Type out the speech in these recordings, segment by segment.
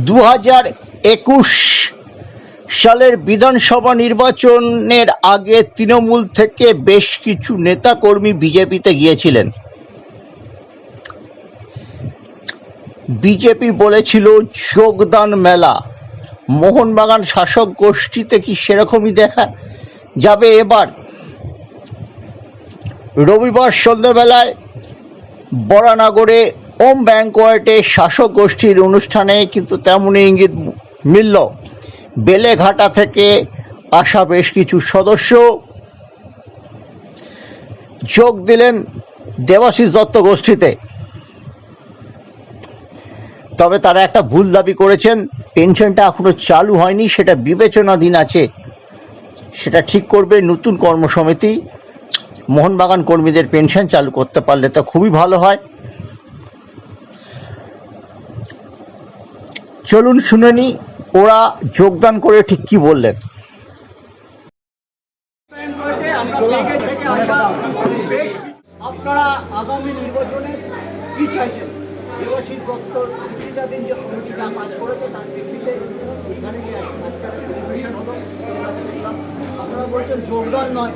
দু হাজার একুশ সালের বিধানসভা নির্বাচনের আগে তৃণমূল থেকে বেশ কিছু নেতাকর্মী বিজেপিতে গিয়েছিলেন। বিজেপি বলেছিল, যোগদান মেলা। মোহনবাগান শাসক গোষ্ঠীতে কি সেরকমই দেখা যাবে এবার? রবিবার সন্ধ্যেবেলায় বরানগরে ওম ব্যাংকোয়েটে শাসক গোষ্ঠীর অনুষ্ঠানে কিন্তু তেমনই ইঙ্গিত মিলল। বেলেঘাটা থেকে আসা বেশ কিছু সদস্য যোগ দিলেন দেবাশিস দত্ত গোষ্ঠীতে। তবে তারা একটা ভুল দাবি করেছেন, পেনশনটা এখনও চালু হয়নি, সেটা বিবেচনাধীন আছে। সেটা ঠিক করবে নতুন কর্মসমিতি। মোহনবাগান কর্মীদের পেনশন চালু করতে পারলে তো খুবই ভালো হয়। চলুন শুনে নি, ওরা যোগদান করে ঠিক কি বললেন। আপনারা আগামী নির্বাচনে কি চাইছেন? নেতৃত্বাধীন যে কমিটিটা কাজ করেছে, তার ভিত্তিতে এখানে আপনারা বলছেন যোগদান নয়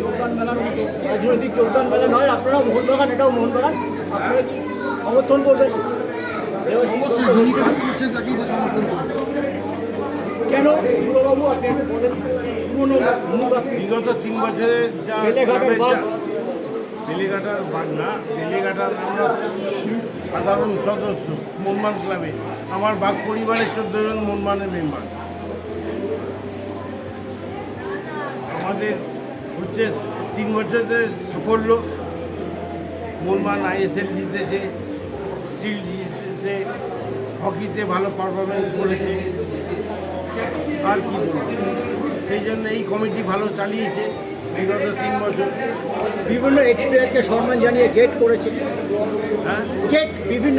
যোগদান মেলার মতো রাজনৈতিক যোগদান মেলা নয় আপনারা মোহনবাগান, এটাও মোহনবাগান, আপনারা কি সমর্থন করবেন? অবশ্যই যিনি কাজ করছেন তাকেই তো সমর্থন করব। কেন? বুড়োবাবু আপনি বলেন পুরনো মুখ আপনি বিগত তিন বছরে যা বেলেঘাটার। বাঘ না বেলেঘাটার আমরা সাধারণ সদস্য মনমান ক্লাবে। আমার বাঘ পরিবারের চোদ্দ জন মনমানের মেম্বার। আমাদের হচ্ছে তিন বছরের সাফল্য। মনমান আইএসএল জিতেছে সিল জিতেছে হকিতে ভালো পারফরমেন্স করেছে। আর কি সেই জন্য এই কমিটি ভালো চালিয়েছে বিগত তিন বছর। বিভিন্ন এক্সপিরিয়েন্সকে সম্মান জানিয়ে গেট করেছে। হ্যাঁ? গেট বিভিন্ন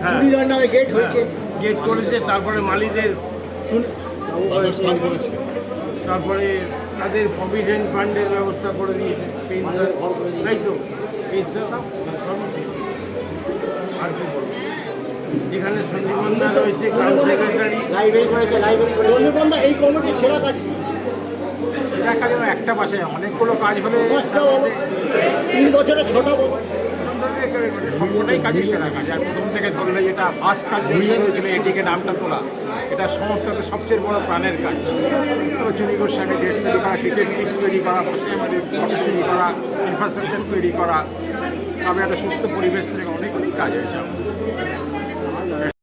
হ্যাঁ। চুড়িদার নামে গেট হয়েছে। গেট করেছে তারপরে মালিদের শুন- তারপরে তাদের প্রভিডেন্ট ফান্ডের ব্যবস্থা করে দিয়েছে। পেনশন তাই তো? পেনশন আর কি বলব? যেখানে সঞ্জীবন্দা রয়েছে গ্রাম সেক্রেটারি লাইব্রেরি করেছে লাইব্রেরি করেছে এই কমিটির সেরা কাজ? কাজ একটা পাশে অনেকগুলো কাজ হলে তিন বছরে ছটা বলো। সবকটাই কাজই সেরা কাজ আর প্রথম থেকে ধরলে যেটা ফার্স্ট কাজ হয়েছিল এটিকে নামটা তোলা এটা সমস্ত সবচেয়ে বড় প্রাণের কাজ চুরি গোস্বামী গেট তৈরি করা ক্রিকেট পিচ তৈরি করা পশ্চিমবঙ্গের হকি তৈরি করা ইনফ্রাস্ট্রাকচার তৈরি করা তবে একটা সুস্থ পরিবেশ থেকে অনেকগুলি কাজ হয়েছে আমাদের।